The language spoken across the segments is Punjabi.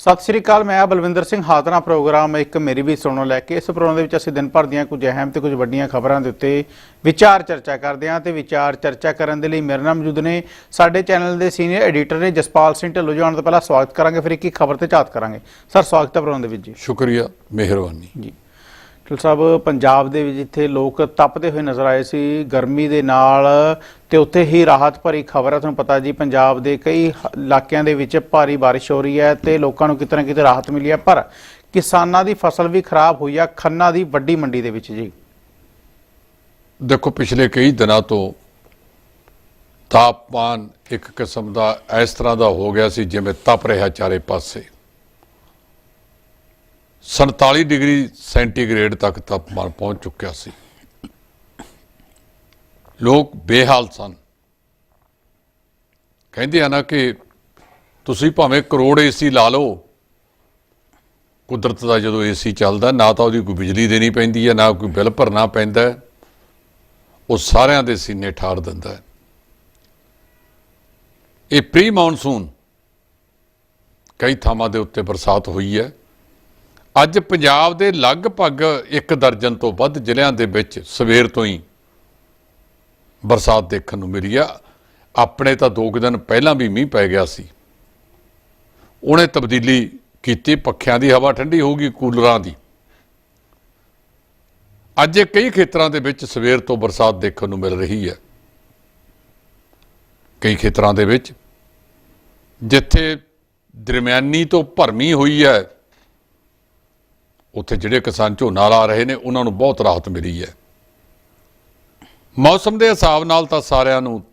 ਸਤਿ ਸ੍ਰੀ ਅਕਾਲ ਮੈਂ ਆ ਬਲਵਿੰਦਰ ਸਿੰਘ ਹਾਜ਼ਰਾਂ ਪ੍ਰੋਗਰਾਮ ਇੱਕ ਮੇਰੀ ਵੀ ਸੁਣੋ ਲੈ ਕੇ। ਇਸ ਪ੍ਰੋਗਰਾਮ ਦੇ ਵਿੱਚ ਅਸੀਂ ਦਿਨ ਭਰ ਦੀਆਂ ਕੁਝ ਅਹਿਮ ਤੇ ਕੁਝ ਵੱਡੀਆਂ ਖਬਰਾਂ ਦੇ ਉੱਤੇ ਵਿਚਾਰ ਚਰਚਾ ਕਰਦੇ ਹਾਂ ਤੇ ਵਿਚਾਰ ਚਰਚਾ ਕਰਨ ਦੇ ਲਈ ਮੇਰੇ ਨਾਲ ਮੌਜੂਦ ਨੇ ਸਾਡੇ ਚੈਨਲ ਦੇ ਸੀਨੀਅਰ ਐਡੀਟਰ ਨੇ ਜਸਪਾਲ ਸਿੰਘ ਢਿੱਲੋਂ ਜੀ ਆਉਣ ਤੋਂ ਪਹਿਲਾਂ ਸਵਾਗਤ ਕਰਾਂਗੇ ਫਿਰ ਇੱਕ ਇੱਕ ਖਬਰ ਤੇ ਝਾਤ ਕਰਾਂਗੇ। ਸਰ ਸਵਾਗਤ ਹੈ ਪ੍ਰੋਗਰਾਮ ਦੇ ਵਿੱਚ ਜੀ। ਸ਼ੁਕਰੀਆ ਮਿਹਰਬਾਨੀ। ਜੀ। ਢਿੱਲ ਸਾਹਿਬ, ਪੰਜਾਬ ਦੇ ਵਿੱਚ ਜਿੱਥੇ ਲੋਕ ਤਪਦੇ ਹੋਏ ਨਜ਼ਰ ਆਏ ਸੀ, ਗਰਮੀ ਦੇ ਨਾਲ ਤੇ ਉੱਥੇ ਹੀ ਰਾਹਤ ਭਰੀ ਖਬਰ ਹੈ ਤੁਹਾਨੂੰ ਪਤਾ ਜੀ, ਪੰਜਾਬ ਦੇ ਕਈ ਇਲਾਕਿਆਂ ਦੇ ਵਿੱਚ ਭਾਰੀ ਬਾਰਿਸ਼ ਹੋ ਰਹੀ ਹੈ ਤੇ ਲੋਕਾਂ ਨੂੰ ਕਿਤੇ ਨਾ ਕਿਤੇ ਰਾਹਤ ਮਿਲੀ ਹੈ। ਪਰ ਕਿਸਾਨਾਂ ਦੀ ਫਸਲ ਵੀ ਖਰਾਬ ਹੋਈ ਆ, ਖੰਨਾ ਦੀ ਵੱਡੀ ਮੰਡੀ ਦੇ ਵਿੱਚ ਜੀ। ਦੇਖੋ, ਪਿਛਲੇ ਕਈ ਦਿਨਾਂ ਤੋਂ ਤਾਪਮਾਨ ਇੱਕ ਕਿਸਮ ਦਾ ਇਸ ਤਰ੍ਹਾਂ ਦਾ ਹੋ ਗਿਆ ਸੀ, ਜਿਵੇਂ ਤਪ ਰਿਹਾ ਚਾਰੇ ਪਾਸੇ। 47 ਡਿਗਰੀ ਸੈਂਟੀਗ੍ਰੇਡ ਤੱਕ ਤਾਪਮਾਨ ਪਹੁੰਚ ਚੁੱਕਿਆ ਸੀ। ਲੋਕ ਬੇਹਾਲ ਸਨ। ਕਹਿੰਦੇ ਆ ਨਾ ਕਿ ਤੁਸੀਂ ਭਾਵੇਂ ਕਰੋੜ ਏਸੀ ਲਾ ਲਓ, ਕੁਦਰਤ ਦਾ ਜਦੋਂ ਏਸੀ ਚੱਲਦਾ, ਨਾ ਤਾਂ ਉਹਦੀ ਕੋਈ ਬਿਜਲੀ ਦੇਣੀ ਪੈਂਦੀ ਹੈ, ਨਾ ਕੋਈ ਬਿੱਲ ਭਰਨਾ ਪੈਂਦਾ ਉਹ ਸਾਰਿਆਂ ਦੇ ਸੀਨੇ ਠਾਰ ਦਿੰਦਾ ਹੈ। ਇਹ ਪ੍ਰੀ ਮੌਨਸੂਨ ਕਈ ਥਾਵਾਂ ਦੇ ਉੱਤੇ ਬਰਸਾਤ ਹੋਈ ਹੈ। ਅੱਜ ਪੰਜਾਬ ਦੇ ਲਗਭਗ ਇੱਕ ਦਰਜਨ ਤੋਂ ਵੱਧ ਜ਼ਿਲ੍ਹਿਆਂ ਦੇ ਵਿੱਚ ਸਵੇਰ ਤੋਂ ਹੀ ਬਰਸਾਤ ਦੇਖਣ ਨੂੰ ਮਿਲੀ ਆ। ਆਪਣੇ ਤਾਂ ਦੋ ਕੁ ਦਿਨ ਪਹਿਲਾਂ ਵੀ ਮੀਂਹ ਪੈ ਗਿਆ ਸੀ। ਉਹਨੇ ਤਬਦੀਲੀ ਕੀਤੀ, ਪੱਖਿਆਂ ਦੀ ਹਵਾ ਠੰਡੀ ਹੋ ਗਈ ਕੂਲਰਾਂ ਦੀ। ਅੱਜ ਕਈ ਖੇਤਰਾਂ ਦੇ ਵਿੱਚ ਸਵੇਰ ਤੋਂ ਬਰਸਾਤ ਦੇਖਣ ਨੂੰ ਮਿਲ ਰਹੀ ਹੈ। ਕਈ ਖੇਤਰਾਂ ਦੇ ਵਿੱਚ, ਜਿੱਥੇ ਦਰਮਿਆਨੀ ਤੋਂ ਭਰਮੀ ਹੋਈ ਹੈ ਉੱਥੇ ਜਿਹੜੇ ਕਿਸਾਨ ਝੋਨਾ ਲਾ ਰਹੇ ਨੇ, ਉਹਨਾਂ ਨੂੰ ਬਹੁਤ ਰਾਹਤ ਮਿਲੀ ਹੈ। ਮੌਸਮ ਦੇ ਹਿਸਾਬ ਨਾਲ ਤਾਂ ਸਾਰਿਆਂ ਨੂੰ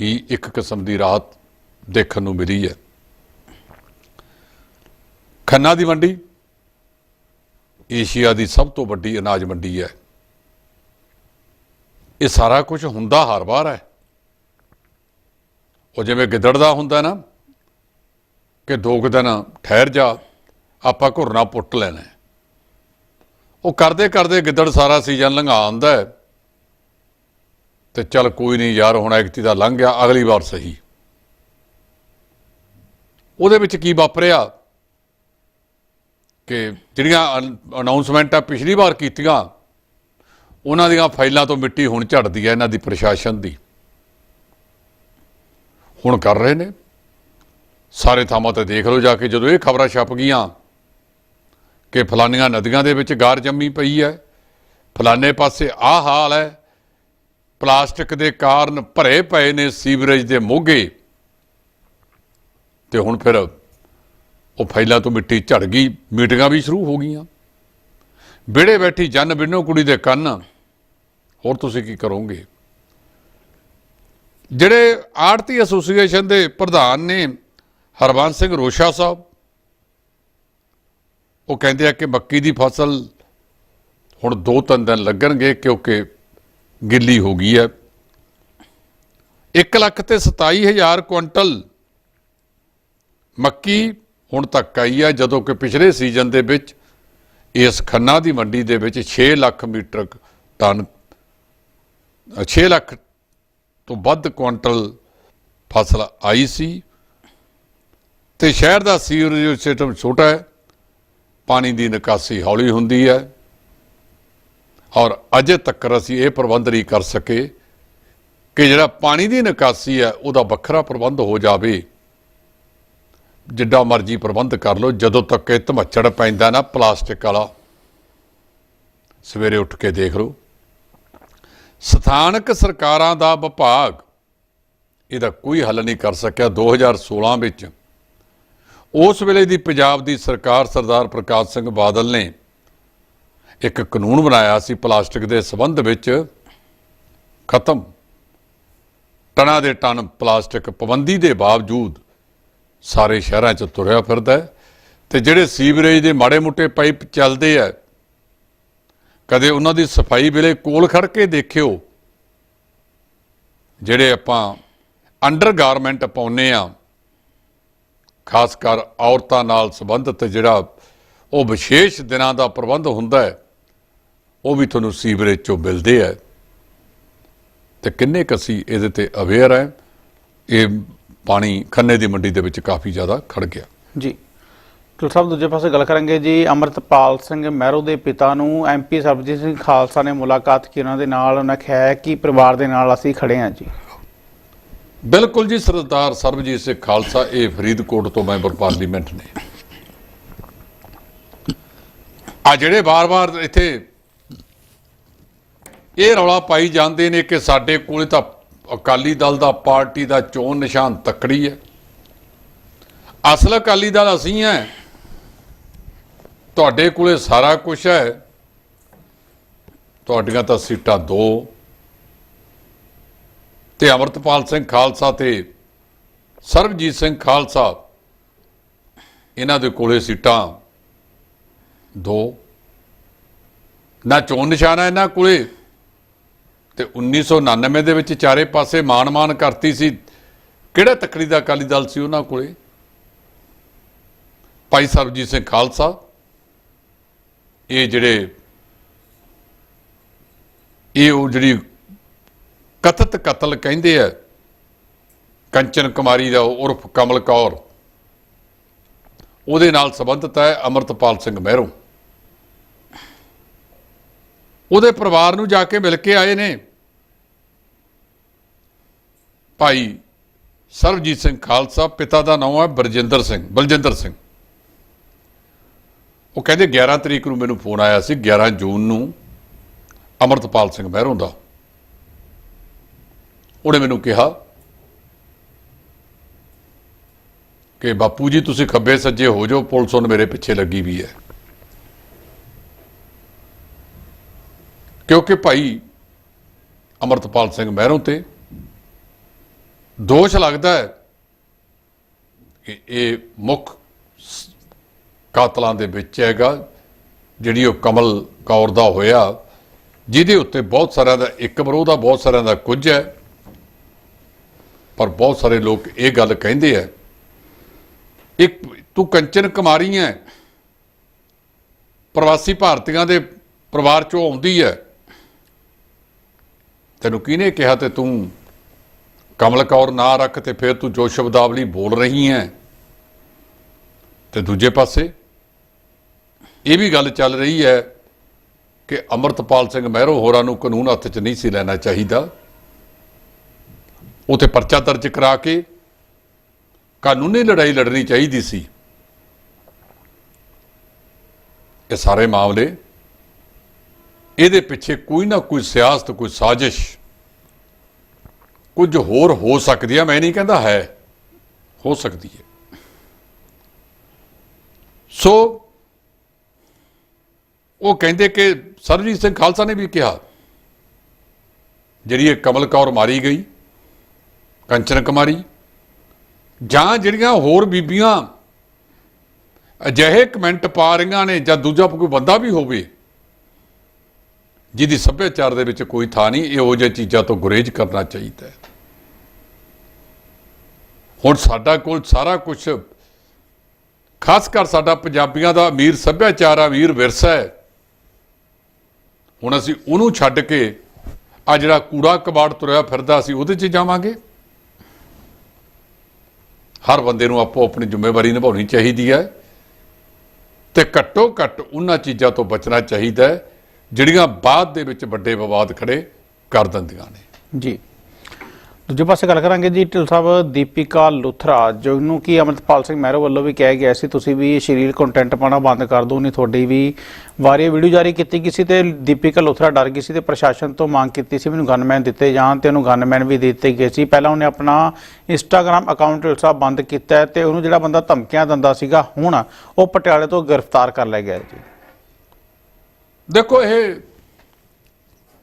ਹੀ ਇੱਕ ਕਿਸਮ ਦੀ ਰਾਹਤ ਦੇਖਣ ਨੂੰ ਮਿਲੀ ਹੈ। ਖੰਨਾ ਦੀ ਮੰਡੀ ਏਸ਼ੀਆ ਦੀ ਸਭ ਤੋਂ ਵੱਡੀ ਅਨਾਜ ਮੰਡੀ ਹੈ। ਇਹ ਸਾਰਾ ਕੁਝ ਹੁੰਦਾ ਹਰ ਵਾਰ ਹੈ। ਉਹ ਜਿਵੇਂ ਗਿੱਦੜ ਦਾ ਹੁੰਦਾ ਨਾ, ਕਿ ਦੋ ਕੁ ਦਿਨ ਠਹਿਰ ਜਾ ਆਪਾਂ ਘੁਰਨਾ ਪੁੱਟ ਲੈਣਾ। ਉਹ ਕਰਦੇ ਕਰਦੇ ਗਿੱਦੜ ਸਾਰਾ ਸੀਜ਼ਨ ਲੰਘਾ ਆਉਂਦਾ ਤੇ ਚੱਲ ਕੋਈ ਨਹੀਂ ਯਾਰ, ਹੁਣ ਐਕਤੀ ਦਾ ਲੰਘ ਗਿਆ, ਅਗਲੀ ਵਾਰ ਸਹੀ। ਉਹਦੇ ਵਿੱਚ ਕੀ ਵਾਪਰਿਆ ਕਿ ਜਿਹੜੀਆਂ ਅਨਾਉਂਸਮੈਂਟਾਂ ਪਿਛਲੀ ਵਾਰ ਕੀਤੀਆਂ, ਉਹਨਾਂ ਦੀਆਂ ਫਾਈਲਾਂ ਤੋਂ ਮਿੱਟੀ ਹੁਣ ਝੜਦੀ ਹੈ ਇਹਨਾਂ ਦੀ ਪ੍ਰਸ਼ਾਸਨ ਦੀ। ਹੁਣ ਕਰ ਰਹੇ ਨੇ। ਸਾਰੇ ਥਾਵਾਂ ਤੇ ਦੇਖ ਲਓ ਜਾ ਕੇ ਜਦੋਂ ਇਹ ਖਬਰਾਂ ਛਪ ਗਈਆਂ ਕਿ ਫਲਾਨੀਆਂ ਨਦੀਆਂ ਦੇ ਵਿੱਚ ਗਾਰ ਜੰਮੀ ਪਈ ਹੈ। ਫਲਾਨੇ ਪਾਸੇ ਆਹ ਹਾਲ ਹੈ। ਪਲਾਸਟਿਕ ਦੇ ਕਾਰਨ ਭਰੇ ਪਏ ਨੇ ਸੀਵਰੇਜ ਦੇ ਮੋਗੇ। ਤੇ ਹੁਣ ਫਿਰ ਉਹ ਫਾਈਲਾਂ ਤੋਂ ਮਿੱਟੀ ਝੜ ਗਈ, ਮੀਟਿੰਗਾਂ ਵੀ ਸ਼ੁਰੂ ਹੋ ਗਈਆਂ। ਵਿਹੜੇ ਬੈਠੀ ਜਨ ਬਿੰਨੋ ਕੁੜੀ ਦੇ ਕੰਨ। ਹੋਰ ਤੁਸੀਂ ਕੀ ਕਰੋਗੇ? ਜਿਹੜੇ ਆੜਤੀ ਐਸੋਸੀਏਸ਼ਨ ਦੇ ਪ੍ਰਧਾਨ ਨੇ ਹਰਵੰਸ ਸਿੰਘ ਰੋਸ਼ਾ ਸਾਹਿਬ ਉਹ ਕਹਿੰਦੇ ਆ ਕਿ ਮੱਕੀ ਦੀ ਫਸਲ ਹੁਣ ਦੋ ਤਿੰਨ ਦਿਨ ਲੱਗਣਗੇ ਕਿਉਂਕਿ ਗਿੱਲੀ ਹੋ ਗਈ ਹੈ। 1 ਲੱਖ ਤੇ 27000 ਕੁਇੰਟਲ ਮੱਕੀ ਹੁਣ ਤੱਕ ਆਈ ਹੈ, ਜਦੋਂ ਕਿ ਪਿਛਲੇ ਸੀਜ਼ਨ ਦੇ ਵਿੱਚ ਇਸ ਖੰਨਾ ਦੀ ਮੰਡੀ ਦੇ ਵਿੱਚ 6 ਲੱਖ ਮੀਟਰ ਟਨ 6 ਲੱਖ ਤੋਂ ਵੱਧ ਕੁਇੰਟਲ ਫਸਲ ਆਈ ਸੀ। ਤੇ ਸ਼ਹਿਰ ਦਾ ਸੀਵਰੇਜ ਸਿਸਟਮ ਛੋਟਾ ਹੈ। ਪਾਣੀ ਦੀ ਨਿਕਾਸੀ ਹੌਲੀ ਹੁੰਦੀ ਹੈ ਔਰ ਅਜੇ ਤੱਕ ਅਸੀਂ ਇਹ ਪ੍ਰਬੰਧ ਨਹੀਂ ਕਰ ਸਕੇ ਕਿ ਜਿਹੜਾ ਪਾਣੀ ਦੀ ਨਿਕਾਸੀ ਹੈ, ਉਹਦਾ ਵੱਖਰਾ ਪ੍ਰਬੰਧ ਹੋ ਜਾਵੇ। ਜਿੱਡਾ ਮਰਜ਼ੀ ਪ੍ਰਬੰਧ ਕਰ ਲਓ, ਜਦੋਂ ਤੱਕ ਇਹ ਧਮੱਚੜ ਪੈਂਦਾ ਨਾ ਪਲਾਸਟਿਕ ਵਾਲਾ, ਸਵੇਰੇ ਉੱਠ ਕੇ ਦੇਖ ਲਓ। ਸਥਾਨਕ ਸਰਕਾਰਾਂ ਦਾ ਵਿਭਾਗ ਇਹਦਾ ਕੋਈ ਹੱਲ ਨਹੀਂ ਕਰ ਸਕਿਆ। 2016 ਵਿੱਚ ਉਸ ਵੇਲੇ ਦੀ ਪੰਜਾਬ ਦੀ ਸਰਕਾਰ ਸਰਦਾਰ ਪ੍ਰਕਾਸ਼ ਸਿੰਘ ਬਾਦਲ ਨੇ ਇੱਕ ਕਾਨੂੰਨ ਬਣਾਇਆ ਸੀ ਪਲਾਸਟਿਕ ਦੇ ਸੰਬੰਧ ਵਿੱਚ ਖਤਮ। ਟਨਾਂ ਦੇ ਟਨ ਪਲਾਸਟਿਕ ਪਾਬੰਦੀ ਦੇ ਬਾਵਜੂਦ ਸਾਰੇ ਸ਼ਹਿਰਾਂ 'ਚ ਤੁਰਿਆ ਫਿਰਦਾ ਹੈ ਤੇ ਜਿਹੜੇ ਸੀਵਰੇਜ ਦੇ ਮਾੜੇ ਮੋਟੇ ਪਾਈਪ ਚੱਲਦੇ ਆ, ਕਦੇ ਉਹਨਾਂ ਦੀ ਸਫ਼ਾਈ ਵੇਲੇ ਕੋਲ ਖੜ ਕੇ ਦੇਖਿਓ, ਜਿਹੜੇ ਆਪਾਂ ਅੰਡਰਗਾਰਮੈਂਟ ਪਾਉਨੇ ਆ ਖਾਸ ਕਰ ਔਰਤਾਂ ਨਾਲ ਸੰਬੰਧਿਤ ਜਿਹੜਾ ਉਹ ਵਿਸ਼ੇਸ਼ ਦਿਨਾਂ ਦਾ ਪ੍ਰਬੰਧ ਹੁੰਦਾ ਹੈ, ਉਹ ਵੀ ਤੁਹਾਨੂੰ ਸੀਵਰੇਜ ਚੋਂ ਮਿਲਦੇ ਹੈ। ਤੇ ਕਿੰਨੇ ਕੁ ਅਸੀਂ ਇਹਦੇ ਤੇ ਅਵੇਅਰ ਹੈ, ਇਹ ਪਾਣੀ ਖੰਨੇ ਦੀ ਮੰਡੀ ਦੇ ਵਿੱਚ ਕਾਫੀ ਜ਼ਿਆਦਾ ਖੜ ਗਿਆ। ਜੀ। ਤੁਲ ਸਾਹਿਬ, ਦੂਜੇ ਪਾਸੇ ਗੱਲ ਕਰਾਂਗੇ ਜੀ, ਅਮਰਤਪਾਲ ਸਿੰਘ ਮਹਿਰੋ ਦੇ ਪਿਤਾ ਨੂੰ ਐਮਪੀ ਸਰਬਜੀਤ ਸਿੰਘ ਖਾਲਸਾ ਨੇ ਮੁਲਾਕਾਤ ਕੀਤੀ, ਉਹਨਾਂ ਦੇ ਨਾਲ ਉਹਨਾਂ ਕਿਹਾ ਕਿ ਪਰਿਵਾਰ ਦੇ ਨਾਲ ਅਸੀਂ ਖੜੇ ਹਾਂ ਜੀ। ਬਿਲਕੁਲ ਜੀ, ਸਰਦਾਰ ਸਰਬਜੀਤ ਸਿੰਘ ਖਾਲਸਾ, ਇਹ ਫਰੀਦਕੋਟ ਤੋਂ ਮੈਂਬਰ ਪਾਰਲੀਮੈਂਟ ਨੇ। ਆ ਜਿਹੜੇ ਵਾਰ-ਵਾਰ ਇੱਥੇ ਇਹ ਰੌਲਾ ਪਾਈ ਜਾਂਦੇ ਨੇ ਕਿ ਸਾਡੇ ਕੋਲੇ ਤਾਂ ਅਕਾਲੀ ਦਲ ਦਾ ਪਾਰਟੀ ਦਾ ਚੋਣ ਨਿਸ਼ਾਨ ਤੱਕੜੀ ਹੈ। ਅਸਲ ਅਕਾਲੀ ਦਲ ਅਸੀਂ ਹੈ। ਤੁਹਾਡੇ ਕੋਲੇ ਸਾਰਾ ਕੁਝ ਹੈ। ਤੁਹਾਡੀਆਂ ਤਾਂ ਸੀਟਾਂ ਦੋ। ਤੇ ਅਮਰਤਪਾਲ ਸਿੰਘ ਖਾਲਸਾ ਤੇ ਸਰਬਜੀਤ ਸਿੰਘ ਖਾਲਸਾ, ਇਹਨਾਂ ਦੇ ਕੋਲੇ ਸੀਟਾਂ ਦੋ। ਨਾ ਚੋਣ ਨਿਸ਼ਾਨਾ ਇਹਨਾਂ ਕੋਲੇ ਤੇ 1999 ਦੇ ਵਿੱਚ ਚਾਰੇ ਪਾਸੇ ਮਾਨ-ਮਾਨ ਕਰਤੀ ਸੀ। ਕਿਹੜਾ ਤਕੜੀ ਦਾ ਅਕਾਲੀ ਦਲ ਸੀ ਉਹਨਾਂ ਕੋਲੇ? ਭਾਈ ਸਰਬਜੀਤ ਸਿੰਘ ਖਾਲਸਾ। ਇਹ ਜਿਹੜੇ, ਇਹ ਉਹ ਜਿਹੜੀ ਕਥਿਤ ਕਤਲ ਕਹਿੰਦੇ ਆ, ਕੰਚਨ ਕੁਮਾਰੀ ਦਾ ਉਰਫ ਕਮਲ ਕੌਰ। ਉਹਦੇ ਨਾਲ ਸੰਬੰਧਿਤ ਹੈ ਅਮਰਤਪਾਲ ਸਿੰਘ ਮਹਿਰੋਂ। ਉਹਦੇ ਪਰਿਵਾਰ ਨੂੰ ਜਾ ਕੇ ਮਿਲ ਕੇ ਆਏ ਨੇ। ਭਾਈ ਸਰਬਜੀਤ ਸਿੰਘ ਖਾਲਸਾ, ਪਿਤਾ ਦਾ ਨਾਮ ਹੈ ਬਰਜਿੰਦਰ ਸਿੰਘ, ਬਲਜਿੰਦਰ ਸਿੰਘ। ਉਹ ਕਹਿੰਦੇ 11 ਤਰੀਕ ਨੂੰ ਮੈਨੂੰ ਫੋਨ ਆਇਆ ਸੀ 11 ਜੂਨ ਨੂੰ ਅਮਰਤਪਾਲ ਸਿੰਘ ਮਹਿਰੋਂ ਦਾ। ਉਹਨੇ ਮੈਨੂੰ ਕਿਹਾ ਕਿ ਬਾਪੂ ਜੀ, ਤੁਸੀਂ ਖੱਬੇ ਸੱਜੇ ਹੋ ਜਾਓ, ਪੁਲਿਸ ਹੁਣ ਮੇਰੇ ਪਿੱਛੇ ਲੱਗੀ ਵੀ ਹੈ। ਕਿਉਂਕਿ ਭਾਈ ਅਮਰਤਪਾਲ ਸਿੰਘ ਮਹਿਰੋਂ ਤੇ ਦੋਸ਼ ਲੱਗਦਾ ਹੈ ਕਿ ਇਹ ਮੁੱਖ ਕਾਤਲਾਂ ਦੇ ਵਿੱਚ ਹੈਗਾ, ਜਿਹੜੀ ਉਹ ਕਮਲ ਕੌਰ ਦਾ ਹੋਇਆ, ਜਿਹਦੇ ਉੱਤੇ ਬਹੁਤ ਸਾਰਿਆਂ ਦਾ, ਇੱਕ ਵਿਰੋਧ ਆ ਬਹੁਤ ਸਾਰਿਆਂ ਦਾ ਕੁਝ ਹੈ। ਪਰ ਬਹੁਤ ਸਾਰੇ ਲੋਕ ਇਹ ਗੱਲ ਕਹਿੰਦੇ ਆ, ਇੱਕ ਤੂੰ ਕੰਚਨ ਕੁਮਾਰੀ ਹੈ ਪ੍ਰਵਾਸੀ ਭਾਰਤੀਆਂ ਦੇ ਪਰਿਵਾਰ ਚੋਂ ਆਉਂਦੀ ਹੈ ਤੈਨੂੰ ਕਿਹਨੇ ਕਿਹਾ ਤੇ ਤੂੰ ਕਮਲ ਕੌਰ ਨਾ ਰੱਖ ਤੇ ਫਿਰ ਤੂੰ ਜੋ ਸ਼ਬਦਾਵਲੀ ਬੋਲ ਰਹੀ ਹੈ ਤੇ ਦੂਜੇ ਪਾਸੇ ਇਹ ਵੀ ਗੱਲ ਚੱਲ ਰਹੀ ਹੈ ਕਿ ਅਮਰਤਪਾਲ ਸਿੰਘ ਮਹਿਰੋ ਹੋਰਾਂ ਨੂੰ ਕਾਨੂੰਨ ਹੱਥ 'ਚ ਨਹੀਂ ਸੀ ਲੈਣਾ ਚਾਹੀਦਾ। ਉਥੇ ਪਰਚਾ ਦਰਜ ਕਰਾ ਕੇ ਕਾਨੂੰਨੀ ਲੜਾਈ ਲੜਨੀ ਚਾਹੀਦੀ ਸੀ। ਇਹ ਸਾਰੇ ਮਾਮਲੇ ਇਹਦੇ ਪਿੱਛੇ ਕੋਈ ਨਾ ਕੋਈ ਸਿਆਸਤ, ਕੋਈ ਸਾਜ਼ਿਸ਼ ਕੁਝ ਹੋਰ ਹੋ ਸਕਦੀ ਹੈ। ਮੈਂ ਨਹੀਂ ਕਹਿੰਦਾ ਹੈ, ਹੋ ਸਕਦੀ ਹੈ। ਸੋ ਉਹ ਕਹਿੰਦੇ ਕਿ ਸਰਜੀਤ ਸਿੰਘ ਖਾਲਸਾ ਨੇ ਵੀ ਕਿਹਾ, ਜਿਹੜੀ ਇਹ ਕਮਲ ਕੌਰ ਮਾਰੀ ਗਈ ਕੰਚਨ ਕੁਮਾਰੀ। ਜਾਂ ਜਿਹੜੀਆਂ ਹੋਰ ਬੀਬੀਆਂ ਅਜਿਹੇ ਕਮੈਂਟ ਪਾ ਰਹੀਆਂ ਨੇ ਜਾਂ ਦੂਜਾ ਕੋਈ ਬੰਦਾ ਵੀ ਹੋਵੇ, ਜਿਹਦੀ ਸੱਭਿਆਚਾਰ ਦੇ ਵਿੱਚ ਕੋਈ ਥਾਂ ਨਹੀਂ, ਇਹੋ ਜਿਹੀ ਚੀਜ਼ਾਂ ਤੋਂ ਗੁਰੇਜ਼ ਕਰਨਾ ਚਾਹੀਦਾ ਹੈ। ਹੁਣ ਸਾਡਾ ਕੋਲ ਸਾਰਾ ਕੁਝ ਖਾਸ ਕਰ ਸਾਡਾ ਪੰਜਾਬੀਆਂ ਦਾ ਅਮੀਰ ਸੱਭਿਆਚਾਰ ਆ ਅਮੀਰ ਵਿਰਸਾ ਹੈ। ਹੁਣ ਅਸੀਂ ਉਹਨੂੰ ਛੱਡ ਕੇ, ਆ ਜਿਹੜਾ ਕੂੜਾ ਕਬਾੜ ਤੁਰਿਆ ਫਿਰਦਾ ਸੀ ਉਹਦੇ 'ਚ ਜਾਵਾਂਗੇ। ਹਰ ਬੰਦੇ ਨੂੰ ਆਪੋ ਆਪਣੀ ਜ਼ਿੰਮੇਵਾਰੀ ਨਿਭਾਉਣੀ ਚਾਹੀਦੀ ਹੈ ਤੇ ਘੱਟੋ ਘੱਟ ਉਹਨਾਂ ਚੀਜ਼ਾਂ ਤੋਂ ਬਚਣਾ ਚਾਹੀਦਾ ਹੈ, ਜਿਹੜੀਆਂ ਬਾਅਦ ਦੇ ਵਿੱਚ ਵੱਡੇ ਵਿਵਾਦ ਖੜੇ ਕਰ ਦਿੰਦੀਆਂ ਨੇ। ਜੀ। ਦੂਜੇ ਪਾਸੇ ਗੱਲ ਕਰਾਂਗੇ ਜੀ, ਢਿੱਲ ਸਾਹਿਬ, ਦੀਪਿਕਾ ਲੁਥਰਾ ਜਿਹਨੂੰ ਕਿ ਅਮਰਤਪਾਲ ਸਿੰਘ ਮਹਿਰੋ ਵੱਲੋਂ ਵੀ ਕਿਹਾ ਗਿਆ ਸੀ, ਤੁਸੀਂ ਵੀ ਸ਼ਰੀਰ ਕੰਟੈਂਟ ਪਾਣਾ ਬੰਦ ਕਰ ਦਿਓ, ਨਹੀਂ ਤੁਹਾਡੀ ਵੀ ਵਾਰੀ ਵੀਡੀਓ ਜਾਰੀ ਕੀਤੀ ਗਈ ਸੀ ਤੇ ਦੀਪਿਕਾ ਲੁਥਰਾ ਡਰ ਗਈ ਸੀ ਤੇ ਪ੍ਰਸ਼ਾਸਨ ਤੋਂ ਮੰਗ ਕੀਤੀ ਸੀ, ਮੈਨੂੰ ਗਨਮੈਨ ਦਿੱਤੇ ਜਾਣ ਤੇ ਉਹਨੂੰ ਗਨਮੈਨ ਵੀ ਦੇ ਦਿੱਤੇ ਗਏ ਸੀ। ਪਹਿਲਾਂ ਉਹਨੇ ਆਪਣਾ ਇੰਸਟਾਗ੍ਰam ਅਕਾਊਂਟ ਢਿੱਲ ਸਾਹਿਬ ਬੰਦ ਕੀਤਾ ਹੈ ਤੇ ਉਹਨੂੰ ਜਿਹੜਾ ਬੰਦਾ ਧਮਕੀਆਂ ਦਿੰਦਾ ਸੀਗਾ, ਹੁਣ ਉਹ ਪਟਿਆਲੇ ਤੋਂ ਗ੍ਰਿਫਤਾਰ ਕਰ ਲਿਆ ਗਿਆ ਜੀ। ਦੇਖੋ, ਇਹ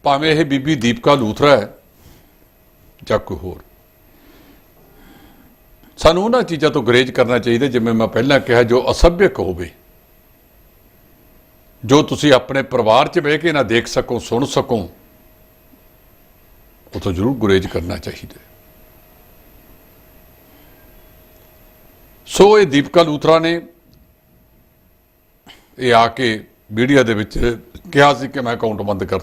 ਭਾਵੇਂ ਇਹ ਬੀਬੀ ਦੀਪਿਕਾ ਲੂਥਰਾ ਹੈ ਜਾਂ ਕੋਈ ਹੋਰ। ਸਾਨੂੰ ਉਹਨਾਂ ਚੀਜ਼ਾਂ ਤੋਂ ਗਰੇਜ ਕਰਨਾ ਚਾਹੀਦਾ, ਜਿਵੇਂ ਮੈਂ ਪਹਿਲਾਂ ਕਿਹਾ, ਜੋ ਅਸਭਿਅਕ ਹੋਵੇ। ਜੋ ਤੁਸੀਂ ਆਪਣੇ ਪਰਿਵਾਰ 'ਚ ਬਹਿ ਕੇ ਨਾ ਦੇਖ ਸਕੋ, ਸੁਣ ਸਕੋ, ਉਹ ਤੋਂ ਜ਼ਰੂਰ ਗੁਰੇਜ ਕਰਨਾ ਚਾਹੀਦਾ ਸੋ ਇਹ ਦੀਪਕਾ ਲੂਥਰਾ ਨੇ ਇਹ ਆ ਕੇ ਮੀਡੀਆ ਦੇ ਵਿੱਚ ਕਿਹਾ ਸੀ ਕਿ ਮੈਂ ਅਕਾਊਂਟ ਬੰਦ ਕਰ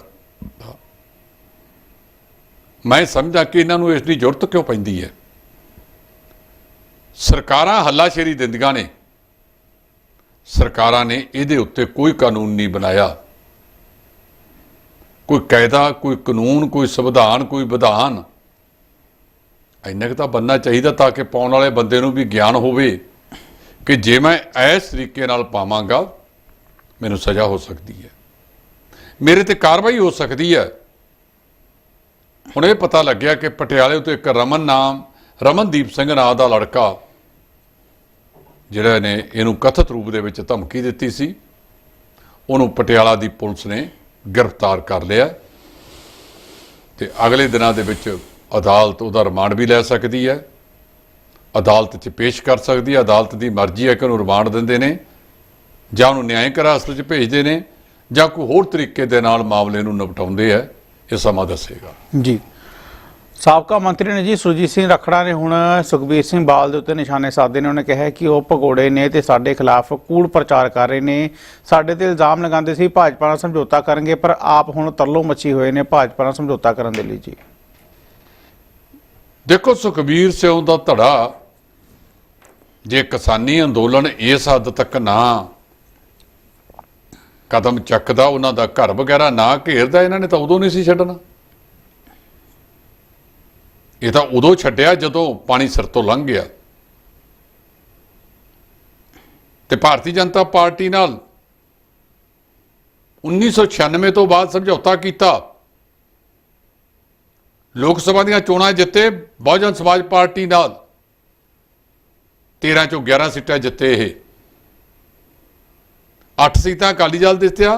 ਮੈਂ ਸਮਝਦਾ ਕਿ ਇਹਨਾਂ ਨੂੰ ਇਸ ਦੀ ਜ਼ਰੂਰਤ ਕਿਉਂ ਪੈਂਦੀ ਹੈ? ਸਰਕਾਰਾਂ ਹੱਲਾਸ਼ੇਰੀ ਦਿੰਦੀਆਂ ਨੇ। ਸਰਕਾਰਾਂ ਨੇ ਇਹਦੇ ਉੱਤੇ ਕੋਈ ਕਾਨੂੰਨ ਨਹੀਂ ਬਣਾਇਆ। ਕੋਈ ਕਾਇਦਾ, ਕੋਈ ਕਾਨੂੰਨ, ਕੋਈ ਸੰਵਿਧਾਨ, ਕੋਈ ਵਿਧਾਨ। ਇੰਨਾ ਕੁ ਤਾਂ ਬੰਨਾ ਚਾਹੀਦਾ ਤਾਂ ਕਿ ਪਾਉਣ ਵਾਲੇ ਬੰਦੇ ਨੂੰ ਵੀ ਗਿਆਨ ਹੋਵੇ ਕਿ ਜੇ ਮੈਂ ਇਸ ਤਰੀਕੇ ਨਾਲ ਪਾਵਾਂਗਾ, ਮੈਨੂੰ ਸਜ਼ਾ ਹੋ ਸਕਦੀ ਹੈ। ਮੇਰੇ ਤੇ ਕਾਰਵਾਈ ਹੋ ਸਕਦੀ ਹੈ। ਹੁਣ ਇਹ ਪਤਾ ਲੱਗਿਆ ਕਿ ਪਟਿਆਲੇ ਤੋਂ ਇੱਕ ਰਮਨ ਨਾਮ, ਰਮਨਦੀਪ ਸਿੰਘ ਨਾਂ ਦਾ ਲੜਕਾ, ਜਿਹੜਾ ਨੇ ਇਹਨੂੰ ਕਥਿਤ ਰੂਪ ਦੇ ਵਿੱਚ ਧਮਕੀ ਦਿੱਤੀ ਸੀ। ਉਹਨੂੰ ਪਟਿਆਲਾ ਦੀ ਪੁਲਿਸ ਨੇ ਗ੍ਰਿਫਤਾਰ ਕਰ ਲਿਆ। ਤੇ ਅਗਲੇ ਦਿਨਾਂ ਦੇ ਵਿੱਚ ਅਦਾਲਤ ਉਹਦਾ ਰਿਮਾਂਡ ਵੀ ਲੈ ਸਕਦੀ ਹੈ। ਅਦਾਲਤ 'ਚ ਪੇਸ਼ ਕਰ ਸਕਦੀ ਹੈ। ਅਦਾਲਤ ਦੀ ਮਰਜ਼ੀ ਹੈ ਕਿ ਉਹਨੂੰ ਰਿਮਾਂਡ ਦਿੰਦੇ ਨੇ ਜਾਂ ਉਹਨੂੰ ਨਿਆਂਇਕ ਹਿਰਾਸਤ 'ਚ ਭੇਜਦੇ ਨੇ ਜਾਂ ਕੋਈ ਹੋਰ ਤਰੀਕੇ ਦੇ ਨਾਲ ਮਾਮਲੇ ਨੂੰ ਨਿਪਟਾਉਂਦੇ ਆ ਇਹ ਸਮਾਂ ਦੱਸੇਗਾ। ਜੀ। ਸਾਬਕਾ ਮੰਤਰੀ ਨੇ ਜੀ ਸੁਰਜੀਤ ਸਿੰਘ ਰਖੜਾ ਨੇ ਹੁਣ ਸੁਖਬੀਰ ਸਿੰਘ ਬਾਲ ਦੇ ਉੱਤੇ ਨਿਸ਼ਾਨੇ ਸਾਧੇ ਨੇ। ਉਹਨੇ ਕਿਹਾ ਕਿ ਉਹ ਭਗੋੜੇ ਨੇ ਤੇ ਸਾਡੇ ਖਿਲਾਫ ਕੂੜ ਪ੍ਰਚਾਰ ਕਰ ਰਹੇ ਨੇ। ਸਾਡੇ ਤੇ ਇਲਜ਼ਾਮ ਲਗਾਉਂਦੇ ਸੀ ਭਾਜਪਾ ਨਾਲ ਸਮਝੌਤਾ ਕਰਨਗੇ ਪਰ ਆਪ ਹੁਣ ਤਰਲੋ ਮੱਛੀ ਹੋਏ ਨੇ ਭਾਜਪਾ ਨਾਲ ਸਮਝੌਤਾ ਕਰਨ ਦੇ ਲਈ ਜੀ। ਦੇਖੋ ਸੁਖਬੀਰ ਸਿੰਘ ਦਾ ਧੜਾ ਜੇ ਕਿਸਾਨੀ ਅੰਦੋਲਨ ਇਸ ਹੱਦ ਤੱਕ ਨਾ ਕਦਮ ਚੱਕਦਾ, ਉਹਨਾਂ ਦਾ ਘਰ ਵਗੈਰਾ ਨਾ ਘੇਰਦਾ, ਇਹਨਾਂ ਨੇ ਤਾਂ ਉਦੋਂ ਨਹੀਂ ਸੀ ਛੱਡਣਾ। ਇਹ ਤਾਂ ਉਦੋਂ ਛੱਡਿਆ ਜਦੋਂ ਪਾਣੀ ਸਿਰ ਤੋਂ ਲੰਘ ਗਿਆ। ਤੇ ਭਾਰਤੀ ਜਨਤਾ ਪਾਰਟੀ ਨਾਲ 1996 ਤੋਂ ਬਾਅਦ ਸਮਝੌਤਾ ਕੀਤਾ। ਲੋਕ ਸਭਾ ਦੀਆਂ ਚੋਣਾਂ ਜਿੱਤੇ ਬਹੁਜਨ ਸਮਾਜ ਪਾਰਟੀ ਨਾਲ। 13 ਚੋਂ 11 ਸੀਟਾਂ ਜਿੱਤੇ ਇਹ। 8 ਸੀਟਾਂ ਅਕਾਲੀ ਦਲ ਦਿੱਤਿਆ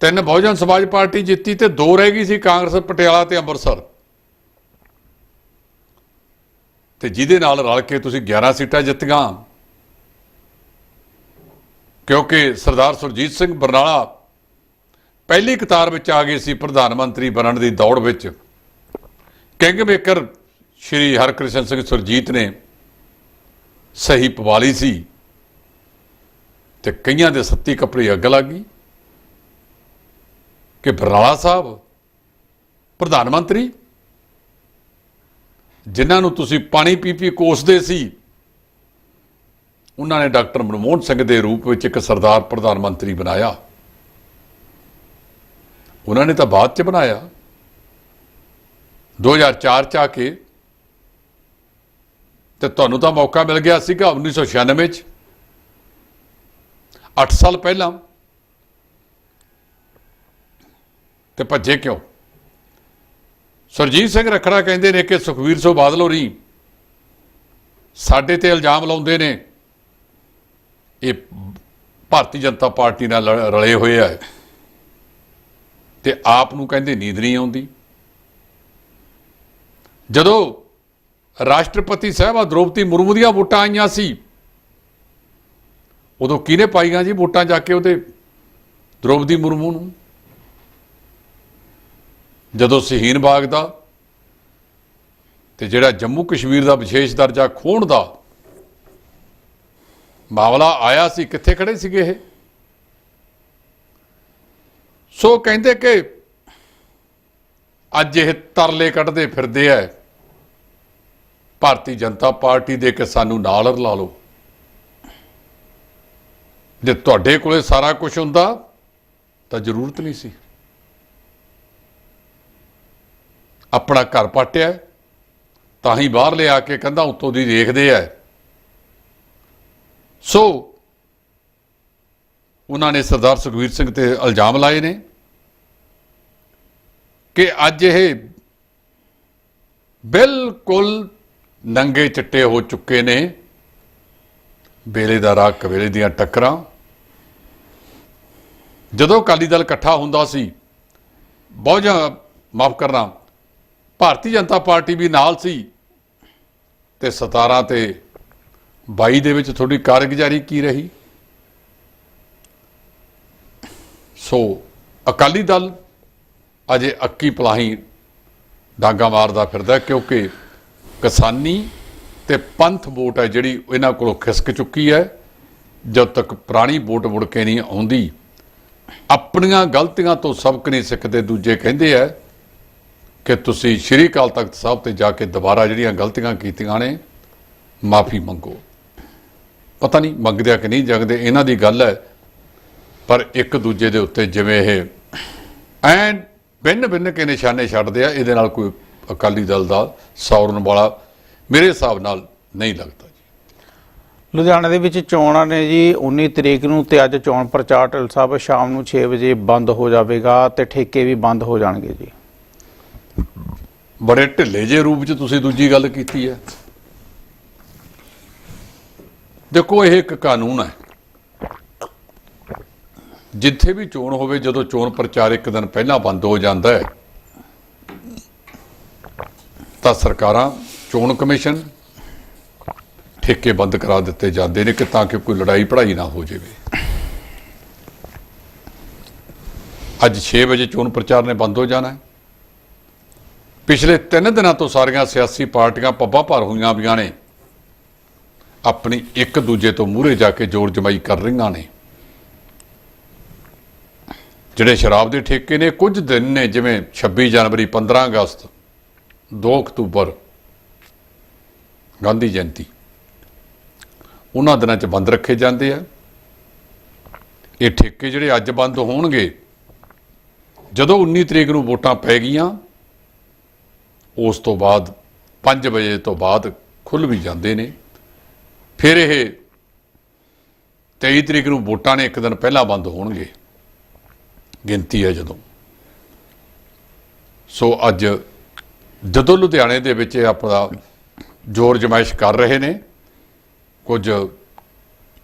ਤਿੰਨ ਬਹੁਜਨ ਸਮਾਜ ਪਾਰਟੀ ਜਿੱਤੀ ਤੇ ਦੋ ਰਹਿ ਗਈ ਸੀ ਕਾਂਗਰਸ, ਪਟਿਆਲਾ ਤੇ ਅੰਮ੍ਰਿਤਸਰ। ਤੇ ਜਿਹਦੇ ਨਾਲ ਰਲ ਕੇ ਤੁਸੀਂ 11 ਸੀਟਾਂ ਜਿੱਤੀਆਂ, ਕਿਉਂਕਿ ਸਰਦਾਰ ਸੁਰਜੀਤ ਸਿੰਘ ਬਰਨਾਲਾ ਪਹਿਲੀ ਕਤਾਰ ਵਿੱਚ ਆ ਗਏ ਸੀ ਪ੍ਰਧਾਨ ਮੰਤਰੀ ਬਣਨ ਦੀ ਦੌੜ ਵਿੱਚ। ਕਿੰਗ ਮੇਕਰ ਸ਼੍ਰੀ ਹਰਕ੍ਰਿਸ਼ਨ ਸਿੰਘ ਸੁਰਜੀਤ ਨੇ ਸਹੀ ਪਵਾ ਲਈ ਸੀ। ਤੇ ਕਈਆਂ ਦੇ ਸੱਤੀ ਕੱਪੜੇ ਅੱਗ ਲੱਗ ਗਈ ਕਿ ਬਰਾਲਾ ਸਾਹਿਬ, ਪ੍ਰਧਾਨ ਮੰਤਰੀ, ਜਿਨ੍ਹਾਂ ਨੂੰ ਤੁਸੀਂ ਪਾਣੀ ਪੀ ਪੀ ਕੋਸਦੇ ਸੀ, ਉਹਨਾਂ ਨੇ ਡਾਕਟਰ ਮਨਮੋਹਨ ਸਿੰਘ ਦੇ ਰੂਪ ਵਿੱਚ ਇੱਕ ਸਰਦਾਰ ਪ੍ਰਧਾਨ ਮੰਤਰੀ ਬਣਾਇਆ। ਉਹਨਾਂ ਨੇ ਤਾਂ ਬਾਅਦ ਚ ਬਣਾਇਆ। 2004 ਚ ਆ ਕੇ ਤੇ ਤੁਹਾਨੂੰ ਤਾਂ ਮੌਕਾ ਮਿਲ ਗਿਆ ਸੀਗਾ 1996 ਚ। 8 ਸਾਲ ਪਹਿਲਾਂ। ਤੇ ਭੱਜੇ ਕਿਉਂ? ਸਰਜੀਤ ਸਿੰਘ ਰਖੜਾ ਕਹਿੰਦੇ ਨੇ ਕਿ ਸੁਖਵੀਰ ਸਿੰਘ ਬਾਦਲ ਹੋਰੀ ਸਾਡੇ ਤੇ ਇਲਜ਼ਾਮ ਲਾਉਂਦੇ ਨੇ। ਇਹ ਭਾਰਤੀ ਜਨਤਾ ਪਾਰਟੀ ਨਾਲ ਰਲੇ ਹੋਏ ਆ। ਤੇ ਆਪ ਨੂੰ ਕਹਿੰਦੇ ਨੀਂਦ ਨਹੀਂ ਆਉਂਦੀ। ਜਦੋਂ ਰਾਸ਼ਟਰਪਤੀ ਸਾਹਿਬਾ ਦ੍ਰੋਪਦੀ ਮੁਰਮੂ ਦੀਆਂ ਵੋਟਾਂ ਆਈਆਂ ਸੀ ਉਦੋਂ ਕਿਹਨੇ ਪਾਈਆਂ ਜੀ ਵੋਟਾਂ ਜਾ ਕੇ ਉਹਦੇ ਦ੍ਰੋਪਦੀ ਮੁਰਮੂ ਨੂੰ? ਜਦੋਂ ਸ਼ਹੀਨ ਬਾਗ ਦਾ ਤੇ ਜਿਹੜਾ ਜੰਮੂ ਕਸ਼ਮੀਰ ਦਾ ਵਿਸ਼ੇਸ਼ ਦਰਜਾ ਖੋਣ ਦਾ ਮਾਮਲਾ ਆਇਆ ਸੀ, ਕਿੱਥੇ ਖੜੇ ਸੀਗੇ ਇਹ? ਸੋ ਕਹਿੰਦੇ ਕਿ ਅੱਜ ਇਹ ਤਰਲੇ ਕੱਢਦੇ ਫਿਰਦੇ ਐ, ਭਾਰਤੀ ਜਨਤਾ ਪਾਰਟੀ ਦੇ ਕਿ ਸਾਨੂੰ ਨਾਲ ਰਲਾ ਲਓ। ਜੇ ਤੁਹਾਡੇ ਕੋਲੇ ਸਾਰਾ ਕੁਝ ਹੁੰਦਾ, ਤਾਂ ਜ਼ਰੂਰਤ ਨਹੀਂ ਸੀ। ਆਪਣਾ ਘਰ ਪਾਟਿਆ ਤਾਂ ਹੀ ਬਾਹਰ ਲਿਆ ਕੇ ਕੰਧਾਂ ਉੱਤੋਂ ਦੀ ਦੇਖਦੇ ਐ ਸੋ, ਉਹਨਾਂ ਨੇ ਸਰਦਾਰ ਸੁਖਵੀਰ ਸਿੰਘ ਤੇ ਇਲਜ਼ਾਮ ਲਾਏ ਨੇ ਕਿ ਅੱਜ ਇਹ ਬਿਲਕੁਲ ਨੰਗੇ ਚਿੱਟੇ ਹੋ ਚੁੱਕੇ ਨੇ। ਵੇਲੇ ਦਾ ਰਾਗ ਕਵੇਲੇ ਦੀਆਂ ਟੱਕਰਾਂ ਜਦੋਂ ਅਕਾਲੀ ਦਲ ਇਕੱਠਾ ਹੁੰਦਾ ਸੀ, ਬਹੁਤ ਮਾਫ ਕਰਨਾ, ਭਾਰਤੀ ਜਨਤਾ ਪਾਰਟੀ ਵੀ ਨਾਲ ਸੀ ਤੇ 17 ਤੇ 22 ਦੇ ਵਿੱਚ ਤੁਹਾਡੀ ਕਾਰਗੁਜ਼ਾਰੀ ਕੀ ਰਹੀ? ਸੋ ਅਕਾਲੀ ਦਲ ਅਜੇ ਅੱਕੀ ਪਲਾਹੀ ਡਾਂਗਾ ਮਾਰਦਾ ਫਿਰਦਾ ਕਿਉਂਕਿ ਕਿਸਾਨੀ ਤੇ ਪੰਥ ਵੋਟ ਹੈ ਜਿਹੜੀ ਇਹਨਾਂ ਕੋਲੋਂ ਖਿਸਕ ਚੁੱਕੀ ਹੈ। ਜਦ ਤੱਕ ਪੁਰਾਣੀ ਵੋਟ ਮੁੜ ਕੇ ਨਹੀਂ ਆਉਂਦੀ ਆਪਣੀਆਂ ਗਲਤੀਆਂ ਤੋਂ ਸਬਕ ਨਹੀਂ ਸਿੱਖਦੇ, ਦੂਜੇ ਕਹਿੰਦੇ ਆ ਕਿ ਤੁਸੀਂ ਸ਼੍ਰੀ ਅਕਾਲ ਤਖਤ ਸਾਹਿਬ ਤੇ ਜਾ ਕੇ ਦੁਬਾਰਾ ਜਿਹੜੀਆਂ ਗਲਤੀਆਂ ਕੀਤੀਆਂ ਨੇ, ਮਾਫੀ ਮੰਗੋ। ਪਤਾ ਨਹੀਂ ਮੰਗਦੇ ਆ ਕਿ ਨਹੀਂ ਜਗਦੇ, ਇਹਨਾਂ ਦੀ ਗੱਲ ਹੈ, ਪਰ ਇੱਕ ਦੂਜੇ ਦੇ ਉੱਤੇ ਜਿਵੇਂ ਇਹ ਐਨ ਬਿੰਨ ਬਿੰਨ ਕੇ ਨਿਸ਼ਾਨੇ ਛੱਡਦੇ ਆ, ਇਹਦੇ ਨਾਲ ਕੋਈ ਅਕਾਲੀ ਦਲ ਦਾ ਸੌਰਨ ਵਾਲਾ ਮੇਰੇ ਹਿਸਾਬ ਨਾਲ ਨਹੀਂ ਲੱਗਦਾ। ਲੁਧਿਆਣਾ ਦੇ ਵਿੱਚ ਚੋਣਾਂ ਨੇ ਜੀ 19 ਤਰੀਕ ਨੂੰ ਤੇ ਅੱਜ ਚੋਣ ਪ੍ਰਚਾਰ ਢਿੱਲ ਸਾਹਿਬ ਸ਼ਾਮ ਨੂੰ 6 ਵਜੇ ਬੰਦ ਹੋ ਜਾਵੇਗਾ ਤੇ ਠੇਕੇ ਵੀ ਬੰਦ ਹੋ ਜਾਣਗੇ ਜੀ। ਬੜੇ ਢਿੱਲੇ ਜੇ ਰੂਪ 'ਚ ਤੁਸੀਂ ਦੂਜੀ ਗੱਲ ਕੀਤੀ ਹੈ। ਦੇਖੋ, ਇਹ ਇੱਕ ਕਾਨੂੰਨ ਹੈ। ਜਿੱਥੇ ਵੀ ਚੋਣ ਹੋਵੇ, ਜਦੋਂ ਚੋਣ ਪ੍ਰਚਾਰ ਇੱਕ ਦਿਨ ਪਹਿਲਾਂ ਬੰਦ ਹੋ ਜਾਂਦਾ ਹੈ, ਤਾਂ ਸਰਕਾਰਾਂ, ਚੋਣ ਕਮਿਸ਼ਨ ਠੇਕੇ ਬੰਦ ਕਰਾ ਦਿੱਤੇ ਜਾਂਦੇ ਨੇ ਕਿ ਤਾਂ ਕਿ ਕੋਈ ਲੜਾਈ ਪੜਾਈ ਨਾ ਹੋ ਜਾਵੇ। ਅੱਜ 6 ਵਜੇ ਚੋਣ ਪ੍ਰਚਾਰ ਨੇ ਬੰਦ ਹੋ ਜਾਣਾ। ਹੈ ਪਿਛਲੇ 3 ਦਿਨਾਂ ਤੋਂ ਸਾਰੀਆਂ ਸਿਆਸੀ ਪਾਰਟੀਆਂ ਪੱਬਾਂ ਭਰ ਹੋਈਆਂ ਵੀਆਂ ਨੇ। ਆਪਣੀ ਇੱਕ ਦੂਜੇ ਤੋਂ ਮੂਹਰੇ ਜਾ ਕੇ ਜੋਰ ਜਮਾਈ ਕਰ ਰਹੀਆਂ ਨੇ। ਜਿਹੜੇ ਸ਼ਰਾਬ ਦੇ ਠੇਕੇ ਨੇ, ਕੁਝ ਦਿਨ ਨੇ, ਜਿਵੇਂ 26 ਜਨਵਰੀ 15 ਅਗਸਤ 2 ਅਕਤੂਬਰ, ਗਾਂਧੀ ਜਯੰਤੀ। ਉਹਨਾਂ ਦਿਨਾਂ 'ਚ ਬੰਦ ਰੱਖੇ ਜਾਂਦੇ ਆ। ਇਹ ਠੇਕੇ ਜਿਹੜੇ ਅੱਜ ਬੰਦ ਹੋਣਗੇ, ਜਦੋਂ 19 ਤਰੀਕ ਨੂੰ ਵੋਟਾਂ ਪੈ ਗਈਆਂ, ਉਸ ਤੋਂ ਬਾਅਦ 5 ਵਜੇ ਤੋਂ ਬਾਅਦ ਖੁੱਲ ਵੀ ਜਾਂਦੇ ਨੇ। ਫਿਰ ਇਹ 23 ਤਰੀਕ ਨੂੰ ਵੋਟਾਂ ਨੇ ਇੱਕ ਦਿਨ ਪਹਿਲਾਂ ਬੰਦ ਹੋਣਗੇ। ਗਿਣਤੀ ਹੈ ਜਦੋਂ। ਸੋ ਅੱਜ ਜਦੋਂ ਲੁਧਿਆਣੇ ਦੇ ਵਿੱਚ ਇਹ ਆਪਣਾ ਜ਼ੋਰ ਜਮਾਇਸ਼ ਕਰ ਰਹੇ ਨੇ ਕੁਝ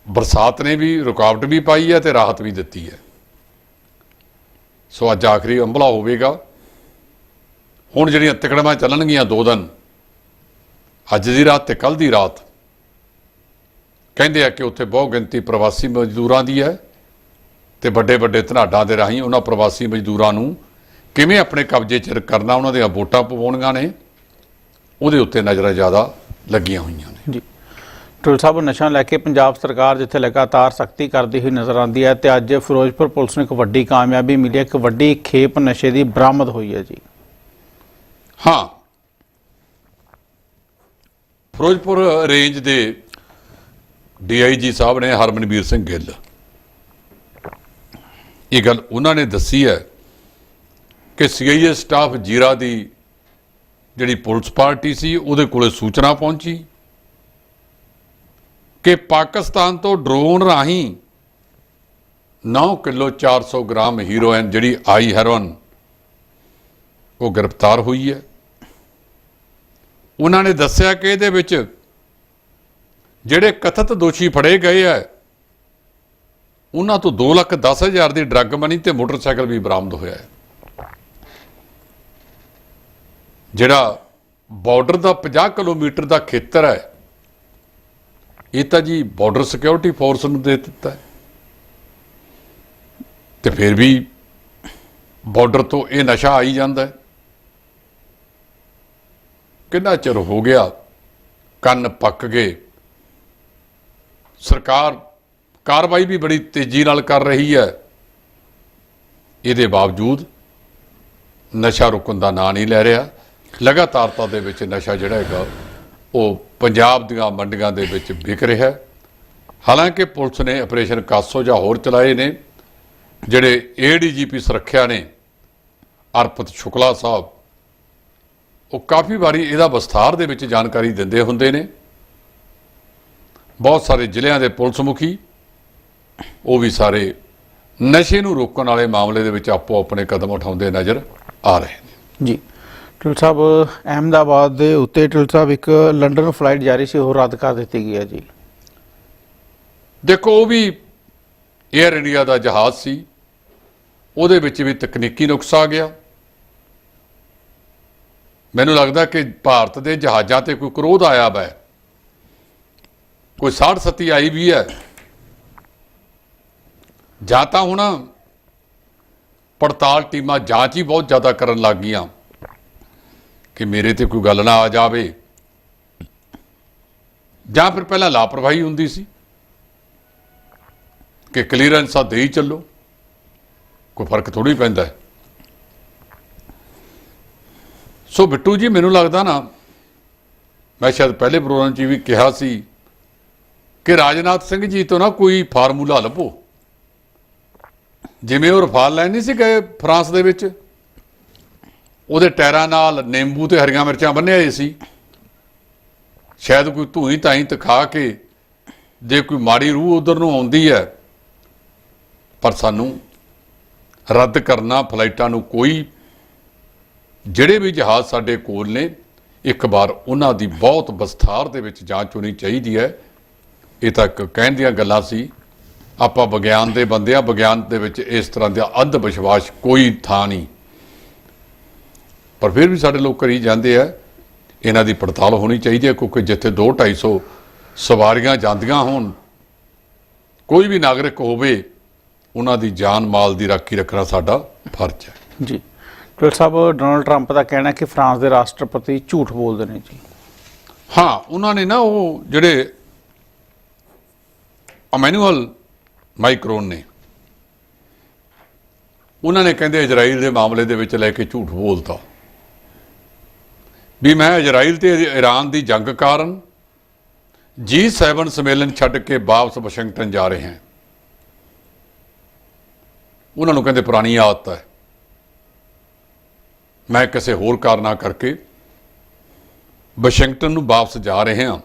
ਬਰਸਾਤ ਨੇ ਵੀ, ਰੁਕਾਵਟ ਵੀ ਪਾਈ ਹੈ ਤੇ ਰਾਹਤ ਵੀ ਦਿੱਤੀ ਹੈ। ਸੋ ਅੱਜ ਆਖਰੀ ਅੰਬਲਾ ਹੋਵੇਗਾ। ਹੁਣ ਜਿਹੜੀਆਂ ਤਿਕੜਮਾਂ ਚੱਲਣਗੀਆਂ ਦੋ ਦਿਨ, ਅੱਜ ਦੀ ਰਾਤ ਤੇ ਕੱਲ ਦੀ ਰਾਤ, ਕਹਿੰਦੇ ਆ ਕਿ ਉੱਥੇ ਬਹੁ ਗਿਣਤੀ ਪ੍ਰਵਾਸੀ ਮਜ਼ਦੂਰਾਂ ਦੀ ਹੈ ਤੇ ਵੱਡੇ ਵੱਡੇ ਧਨਾਡਾਂ ਦੇ ਰਾਹੀਂ ਉਹਨਾਂ ਪ੍ਰਵਾਸੀ ਮਜ਼ਦੂਰਾਂ ਨੂੰ ਕਿਵੇਂ ਆਪਣੇ ਕਬਜ਼ੇ 'ਚ ਕਰਨਾ, ਉਹਨਾਂ ਦੀਆਂ ਵੋਟਾਂ ਪਵਾਉਣੀਆਂ ਨੇ, ਉਹਦੇ ਉੱਤੇ ਨਜ਼ਰਾਂ ਜ਼ਿਆਦਾ ਲੱਗੀਆਂ ਹੋਈਆਂ ਨੇ। ਜੀ। ਢਿੱਲ ਸਾਹਿਬ, ਨਸ਼ਾ ਲੈ ਕੇ ਪੰਜਾਬ ਸਰਕਾਰ ਜਿੱਥੇ ਲਗਾਤਾਰ ਸਖਤੀ ਕਰਦੀ ਹੋਈ ਨਜ਼ਰ ਆਉਂਦੀ ਹੈ ਤੇ ਅੱਜ ਫਿਰੋਜ਼ਪੁਰ ਪੁਲਿਸ ਨੂੰ ਇੱਕ ਵੱਡੀ ਕਾਮਯਾਬੀ ਮਿਲੀ ਹੈ, ਇੱਕ ਵੱਡੀ ਖੇਪ ਨਸ਼ੇ ਦੀ ਬਰਾਮਦ ਹੋਈ ਹੈ ਜੀ। ਹਾਂ। ਫਿਰੋਜ਼ਪੁਰ ਰੇਂਜ ਦੇ ਡੀਆਈਜੀ ਸਾਹਿਬ ਨੇ ਹਰਮਨਵੀਰ ਸਿੰਘ ਗਿੱਲ। ਇਹ ਗੱਲ ਉਹਨਾਂ ਨੇ ਦੱਸੀ ਹੈ ਕਿ ਸੀਆਈਏ ਸਟਾਫ ਜੀਰਾ ਦੀ ਜਿਹੜੀ ਪੁਲਿਸ ਪਾਰਟੀ ਸੀ, ਉਹਦੇ ਕੋਲੇ ਸੂਚਨਾ ਪਹੁੰਚੀ। ਕਿ ਪਾਕਿਸਤਾਨ ਤੋਂ ਡਰੋਨ ਰਾਹੀਂ 9 ਕਿਲੋ 400 ਗ੍ਰਾਮ ਹੀਰੋਇਨ ਜਿਹੜੀ ਆਈ ਹੈਰੋਇਨ, ਉਹ ਗ੍ਰਿਫਤਾਰ ਹੋਈ ਹੈ। ਉਹਨਾਂ ਨੇ ਦੱਸਿਆ ਕਿ ਇਹਦੇ ਵਿੱਚ ਜਿਹੜੇ ਕਥਿਤ ਦੋਸ਼ੀ ਫੜੇ ਗਏ ਆ ਉਹਨਾਂ ਤੋਂ 2 ਲੱਖ 10 ਹਜ਼ਾਰ ਦੀ ਡਰੱਗ ਮਨੀ ਤੇ ਮੋਟਰਸਾਈਕਲ ਵੀ ਬਰਾਮਦ ਹੋਇਆ ਹੈ। ਜਿਹੜਾ ਬਾਰਡਰ ਦਾ 50 ਕਿਲੋਮੀਟਰ ਦਾ ਖੇਤਰ ਹੈ ਇਹ ਤਾਂ ਜੀ ਬਾਰਡਰ ਸਿਕਿਉਰਿਟੀ ਫੋਰਸ ਨੂੰ ਦੇ ਦਿੱਤਾ ਹੈ। ਤੇ ਫਿਰ ਵੀ ਬਾਰਡਰ ਤੋਂ ਇਹ ਨਸ਼ਾ ਆਈ ਜਾਂਦਾ ਹੈ। ਕਿੰਨਾ ਚਿਰ ਹੋ ਗਿਆ ਕੰਨ ਪੱਕ ਗਏ। ਸਰਕਾਰ ਕਾਰਵਾਈ ਵੀ ਬੜੀ ਤੇਜ਼ੀ ਨਾਲ ਕਰ ਰਹੀ ਹੈ। ਇਹਦੇ ਬਾਵਜੂਦ ਨਸ਼ਾ ਰੁਕਣ ਦਾ ਨਾਂ ਨਹੀਂ ਲੈ ਰਿਹਾ। ਲਗਾਤਾਰਤਾ ਦੇ ਵਿੱਚ ਨਸ਼ਾ ਜਿਹੜਾ ਹੈਗਾ ਉਹ ਪੰਜਾਬ ਦੀਆਂ ਮੰਡੀਆਂ ਦੇ ਵਿੱਚ ਵਿਕ ਰਿਹਾ ਹੈ। ਹਾਲਾਂਕਿ ਪੁਲਿਸ ਨੇ ਆਪਰੇਸ਼ਨ ਕਾਸੋ ਜਾਂ ਹੋਰ ਚਲਾਏ ਨੇ, ਜਿਹੜੇ ਏਡੀਜੀਪੀ ਸੁਰੱਖਿਆ ਨੇ, ਅਰਪਤ ਸ਼ੁਕਲਾ ਸਾਹਿਬ, ਉਹ ਕਾਫੀ ਵਾਰੀ ਇਹਦਾ ਵਿਸਥਾਰ ਦੇ ਵਿੱਚ ਜਾਣਕਾਰੀ ਦਿੰਦੇ ਹੁੰਦੇ ਨੇ। ਬਹੁਤ ਸਾਰੇ ਜ਼ਿਲ੍ਹਿਆਂ ਦੇ ਪੁਲਿਸ ਮੁਖੀ ਉਹ ਵੀ ਸਾਰੇ ਨਸ਼ੇ ਨੂੰ ਰੋਕਣ ਵਾਲੇ ਮਾਮਲੇ ਦੇ ਵਿੱਚ ਆਪੋ ਆਪਣੇ ਕਦਮ ਉਠਾਉਂਦੇ ਨਜ਼ਰ ਆ ਰਹੇ ਨੇ। ਜੀ। ਟਿਲ ਸਾਹਿਬ, ਅਹਿਮਦਾਬਾਦ ਦੇ ਉੱਤੇ ਢਿੱਲ ਸਾਹਿਬ ਇੱਕ ਲੰਡਨ ਫਲਾਈਟ ਜਾਰੀ ਸੀ, ਉਹ ਰੱਦ ਕਰ ਦਿੱਤੀ ਗਈ ਹੈ ਜੀ। ਦੇਖੋ, ਉਹ ਵੀ 에ਅਰ ਇੰਡੀਆ ਦਾ ਜਹਾਜ਼ ਸੀ। ਉਹਦੇ ਵਿੱਚ ਵੀ ਤਕਨੀਕੀ ਨੁਕਸ ਆ ਗਿਆ। ਮੈਨੂੰ ਲੱਗਦਾ ਕਿ ਭਾਰਤ ਦੇ ਜਹਾਜ਼ਾਂ ਤੇ ਕੋਈ ਕਰੋਧ ਆਇਆ ਵੈ ਕੋਈ ਸਾੜ ਸਤੀ ਆਈ ਵੀ ਹੈ। ਜਾਂ ਤਾਂ ਹੁਣ ਪੜਤਾਲ ਟੀਮਾਂ ਜਾਂਚ ਹੀ ਬਹੁਤ ਜ਼ਿਆਦਾ ਕਰਨ ਲੱਗ ਗਈਆਂ। ਕਿ ਮੇਰੇ ਤੇ ਕੋਈ ਗੱਲ ਨਾ ਆ ਜਾਵੇ। ਜਾਂ ਫਿਰ ਪਹਿਲਾਂ ਲਾਪਰਵਾਹੀ ਹੁੰਦੀ ਸੀ ਕਿ ਕਲੀਅਰੈਂਸ ਆ ਦੇਈ ਚੱਲੋ। ਕੋਈ ਫ਼ਰਕ ਥੋੜੀ ਪੈਂਦਾ ਸੋ ਬਿੱਟੂ ਜੀ, ਮੈਨੂੰ ਲੱਗਦਾ ਨਾ, ਮੈਂ ਸ਼ਾਇਦ ਪਹਿਲੇ ਪ੍ਰੋਗਰਾਮ 'ਚ ਵੀ ਕਿਹਾ ਸੀ ਕਿ ਰਾਜਨਾਥ ਸਿੰਘ ਜੀ ਤੋਂ ਨਾ ਕੋਈ ਫਾਰਮੂਲਾ ਲੱਭੋ। ਜਿਵੇਂ ਉਹ ਰਫਾਲ ਲੈਣ ਸੀ ਗਏ ਫਰਾਂਸ ਦੇ ਵਿੱਚ? ਉਹਦੇ ਟਾਇਰਾਂ ਨਾਲ ਨਿੰਬੂ ਤੇ ਹਰੀਆਂ ਮਿਰਚਾਂ ਬੰਨ੍ਹੇ ਹੋਏ ਸੀ। ਸ਼ਾਇਦ ਕੋਈ ਧੂਈ ਧਾਈ ਤਖਾ ਕੇ ਜੇ ਕੋਈ ਮਾੜੀ ਰੂਹ ਉਧਰ ਨੂੰ ਆਉਂਦੀ ਹੈ, ਪਰ ਸਾਨੂੰ ਰੱਦ ਕਰਨਾ, ਫਲਾਈਟਾਂ ਨੂੰ ਕੋਈ ਜਿਹੜੇ ਵੀ ਜਹਾਜ਼ ਸਾਡੇ ਕੋਲ ਨੇ, ਇੱਕ ਵਾਰ ਉਹਨਾਂ ਦੀ ਬਹੁਤ ਵਿਸਥਾਰ ਦੇ ਵਿੱਚ ਜਾਂਚ ਹੋਣੀ ਚਾਹੀਦੀ ਹੈ। ਇਹ ਤਾਂ ਇੱਕ ਕਹਿਣ ਦੀਆਂ ਗੱਲਾਂ ਸੀ, ਆਪਾਂ ਵਿਗਿਆਨ ਦੇ ਬੰਦੇ ਆ ਵਿਗਿਆਨ ਦੇ ਵਿੱਚ ਇਸ ਤਰ੍ਹਾਂ ਦਾ ਅੰਧ ਵਿਸ਼ਵਾਸ ਕੋਈ ਥਾਂ ਨਹੀਂ। ਪਰ ਫਿਰ ਵੀ ਸਾਡੇ ਲੋਕ ਕਰੀ ਜਾਂਦੇ ਆ। ਇਹਨਾਂ ਦੀ ਪੜਤਾਲ ਹੋਣੀ ਚਾਹੀਦੀ ਹੈ ਕਿਉਂਕਿ ਜਿੱਥੇ 2 250 ਸਵਾਰੀਆਂ ਜਾਂਦੀਆਂ ਹੋਣ ਕੋਈ ਵੀ ਨਾਗਰਿਕ ਹੋਵੇ ਉਹਨਾਂ ਦੀ ਜਾਨ ਮਾਲ ਦੀ ਰਾਖੀ ਰੱਖਣਾ ਸਾਡਾ ਫਰਜ਼ ਹੈ। ਜੀ। ਟਵਿਲ ਸਾਹਿਬ ਡੋਨਲਡ ਟਰੰਪ ਦਾ ਕਹਿਣਾ ਹੈ ਕਿ ਫਰਾਂਸ ਦੇ ਰਾਸ਼ਟਰਪਤੀ ਝੂਠ ਬੋਲਦੇ ਨੇ ਜੀ। ਹਾਂ ਉਹਨਾਂ ਨੇ ਨਾ ਉਹ ਜਿਹੜੇ ਅਮੈਨੂਅਲ ਮਾਈਕਰੋਨ ਨੇ ਉਹਨਾਂ ਨੇ ਕਹਿੰਦੇ ਇਜ਼ਰਾਈਲ ਦੇ ਮਾਮਲੇ ਦੇ ਵਿੱਚ ਲੈ ਕੇ ਝੂਠ ਬੋਲਤਾ। ਵੀ ਮੈਂ ਇਜ਼ਰਾਈਲ ਤੇ ਈਰਾਨ ਦੀ ਜੰਗ ਕਾਰਨ G7 ਸੰਮੇਲਨ ਛੱਡ ਕੇ ਵਾਪਸ ਵਾਸ਼ਿੰਗਟਨ ਜਾ ਰਹੇ ਹਾਂ। ਉਹਨਾਂ ਨੂੰ ਕਹਿੰਦੇ ਪੁਰਾਣੀ ਆਦਤ ਹੈ। ਮੈਂ ਕਿਸੇ ਹੋਰ ਕਾਰਨਾ ਕਰਕੇ ਵਾਸ਼ਿੰਗਟਨ ਨੂੰ ਵਾਪਸ ਜਾ ਰਹੇ ਹਾਂ।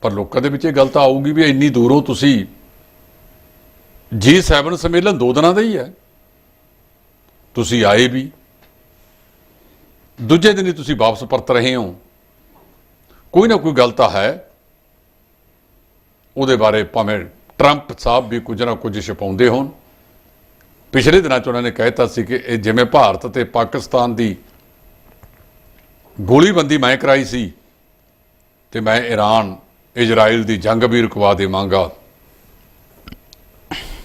ਪਰ ਲੋਕਾਂ ਦੇ ਵਿੱਚ ਇਹ ਗੱਲ ਤਾਂ ਆਊਗੀ ਵੀ ਇੰਨੀ ਦੂਰੋਂ ਤੁਸੀਂ G7 ਸੰਮੇਲਨ ਦੋ ਦਿਨਾਂ ਦਾ ਹੀ ਹੈ। ਤੁਸੀਂ ਆਏ ਵੀ ਦੂਜੇ ਦਿਨ ਹੀ ਤੁਸੀਂ ਵਾਪਸ ਪਰਤ ਰਹੇ ਹੋ। ਕੋਈ ਨਾ ਕੋਈ ਗੱਲ ਤਾਂ ਹੈ। ਉਹਦੇ ਬਾਰੇ ਭਾਵੇਂ ਟਰੰਪ ਸਾਹਿਬ ਵੀ ਕੁਝ ਨਾ ਕੁਝ ਛਪਾਉਂਦੇ ਹੋਣ। ਪਿਛਲੇ ਦਿਨਾਂ 'ਚ ਉਹਨਾਂ ਨੇ ਕਹਿਤਾ ਸੀ ਕਿ ਇਹ ਜਿਵੇਂ ਭਾਰਤ ਤੇ ਪਾਕਿਸਤਾਨ ਦੀ ਗੋਲੀਬੰਦੀ ਮੈਂ ਕਰਾਈ ਸੀ ਤੇ ਮੈਂ ਈਰਾਨ ਇਜ਼ਰਾਈਲ ਦੀ ਜੰਗ ਵੀ ਰੁਕਵਾ ਦੇਵਾਂਗਾ।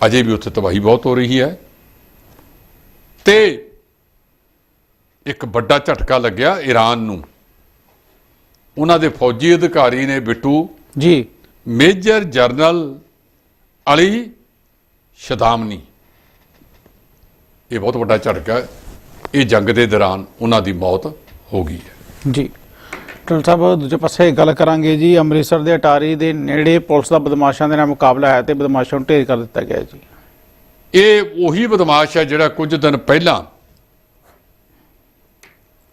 ਅਜੇ ਵੀ ਉੱਥੇ ਤਬਾਹੀ ਬਹੁਤ ਹੋ ਰਹੀ ਹੈ। ਤੇ ਇੱਕ ਵੱਡਾ ਝਟਕਾ ਲੱਗਿਆ ਈਰਾਨ ਨੂੰ। ਉਹਨਾਂ ਦੇ ਫੌਜੀ ਅਧਿਕਾਰੀ ਨੇ Bittu ji. Major general Ali Shadmani. ਇਹ ਬਹੁਤ ਵੱਡਾ ਝਟਕਾ ਇਹ ਜੰਗ ਦੇ ਦੌਰਾਨ ਉਹਨਾਂ ਦੀ ਮੌਤ ਹੋ ਗਈ ਹੈ। ਜੀ। ਟਵਿਲ ਸਾਹਿਬ ਦੂਜੇ ਪਾਸੇ ਗੱਲ ਕਰਾਂਗੇ ਜੀ ਅੰਮ੍ਰਿਤਸਰ ਦੇ ਅਟਾਰੀ ਦੇ ਨੇੜੇ ਪੁਲਿਸ ਦਾ ਬਦਮਾਸ਼ਾਂ ਦੇ ਨਾਲ ਮੁਕਾਬਲਾ ਹੈ ਤੇ ਬਦਮਾਸ਼ਾਂ ਨੂੰ ਢੇਰ ਕਰ ਦਿੱਤਾ ਗਿਆ ਜੀ। ਇਹ ਉਹੀ ਬਦਮਾਸ਼ ਹੈ ਜਿਹੜਾ ਕੁਝ ਦਿਨ ਪਹਿਲਾਂ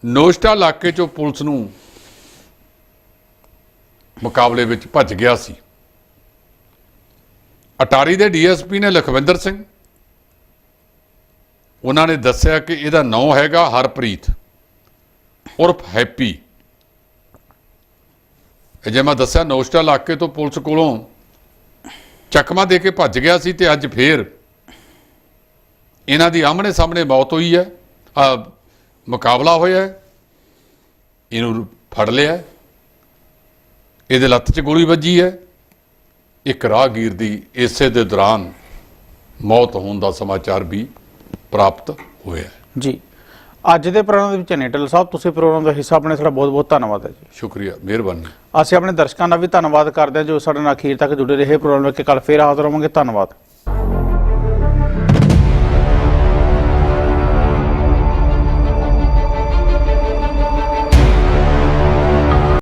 ਨੋਸਟਾ ਇਲਾਕੇ ਚੋਂ ਪੁਲਿਸ ਨੂੰ ਮੁਕਾਬਲੇ ਵਿੱਚ ਭੱਜ ਗਿਆ ਸੀ। ਅਟਾਰੀ ਦੇ ਡੀਐਸਪੀ ਨੇ ਲਖਵਿੰਦਰ ਸਿੰਘ, ਉਹਨਾਂ ਨੇ ਦੱਸਿਆ ਕਿ ਇਹਦਾ ਨਾਂ ਹੈਗਾ ਹਰਪ੍ਰੀਤ, ਉਰਫ ਹੈਪੀ। ਇਹ ਜੇ ਮੈਂ ਦੱਸਿਆ ਨੋਸਟਾ ਇਲਾਕੇ ਤੋਂ ਪੁਲਿਸ ਕੋਲੋਂ ਚਕਮਾ ਦੇ ਕੇ ਭੱਜ ਗਿਆ ਸੀ ਤੇ ਅੱਜ ਫੇਰ ਇਹਨਾਂ ਦੀ ਆਮਣੇ ਸਾਹਮਣੇ ਮੌਤ ਹੋਈ ਹੈ। ਮੁਕਾਬਲਾ ਹੋਇਆ ਇਹਨੂੰ ਫੜ ਲਿਆ। ਇਹਦੇ ਲੱਤ 'ਚ ਗੋਲੀ ਵੱਜੀ ਹੈ। ਇੱਕ ਰਾਹਗੀਰ ਦੀ ਇਸੇ ਦੇ ਦੌਰਾਨ ਮੌਤ ਹੋਣ ਦਾ ਸਮਾਚਾਰ ਵੀ ਪ੍ਰਾਪਤ ਹੋਇਆ ਜੀ। ਅੱਜ ਦੇ ਪ੍ਰੋਗਰਾਮ ਦੇ ਵਿੱਚ ਨੇਟਲ ਸਾਹਿਬ ਤੁਸੀਂ ਪ੍ਰੋਗਰਾਮ ਦਾ ਹਿੱਸਾ ਆਪਣੇ ਸਾਡਾ ਬਹੁਤ ਬਹੁਤ ਧੰਨਵਾਦ ਹੈ ਜੀ। ਸ਼ੁਕਰੀਆ ਮਿਹਰਬਾਨੀ। ਅਸੀਂ ਆਪਣੇ ਦਰਸ਼ਕਾਂ ਦਾ ਵੀ ਧੰਨਵਾਦ ਕਰਦੇ ਹਾਂ ਜੋ ਸਾਡੇ ਨਾਲ ਅਖੀਰ ਤੱਕ ਜੁੜੇ ਰਹੇ ਪ੍ਰੋਗਰਾਮ ਵਿੱਚ। ਕੱਲ ਫੇਰ ਹਾਜ਼ਰ ਹੋਵਾਂਗੇ। ਧੰਨਵਾਦ।